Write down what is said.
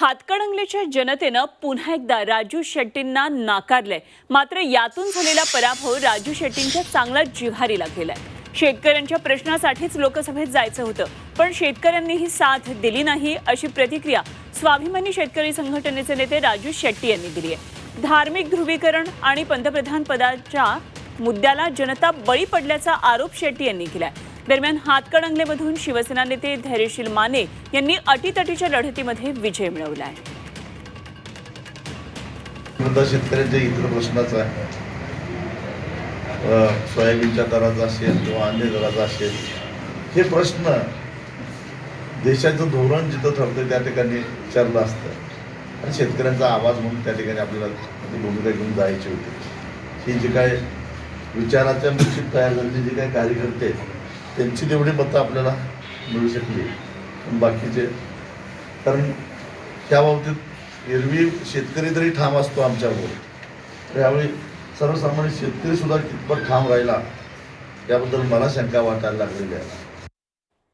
हातकणंगलेच्या जनतेनं पुन्हा एकदा राजू शेट्टींना नाकारलंय. मात्र यातून झालेला पराभव राजू शेट्टींच्या चांगला जिव्हारीला गेलाय. शेतकऱ्यांच्या प्रश्नासाठीच लोकसभेत जायचं होतं पण शेतकऱ्यांनी ही साथ दिली नाही अशी प्रतिक्रिया स्वाभिमानी शेतकरी संघटनेचे नेते राजू शेट्टी यांनी दिली आहे. धार्मिक ध्रुवीकरण आणि पंतप्रधान पदाच्या मुद्द्याला जनता बळी पडल्याचा आरोप शेट्टी यांनी केलाय. दरम्यान हातकणंगलेमधून शिवसेना नेते धैर्यशील माने यांनी अटीतटीच्या लढतीमध्ये विजय मिळवला आहे मुद्दा शेतकऱ्यांच्या इतर प्रश्नाचा आहे. सोयाबीनच्या दराचा असेल किंवा अन्य दराचा असेल हे प्रश्न देशाचं धोरण जिथं ठरतं त्या ठिकाणी विचारलं असतं. आणि शेतकऱ्यांचा आवाज म्हणून त्या ठिकाणी आपल्याला ती भूमिका घेऊन जायची होती. ही जी काय विचाराच्या निश्चित तयार झालेली जी काही कार्यकर्ते आहेत त्यांची तेवढी मतं आपल्याला मिळू शकली. पण बाकीचे कारण त्या बाबतीत एरवी शेतकरी तरी ठाम असतो आमच्याबरोबर तर यावेळी सर्वसामान्य शेतकरी सुद्धा कितपत ठाम राहिला याबद्दल मला शंका वाटायला लागलेली आहे.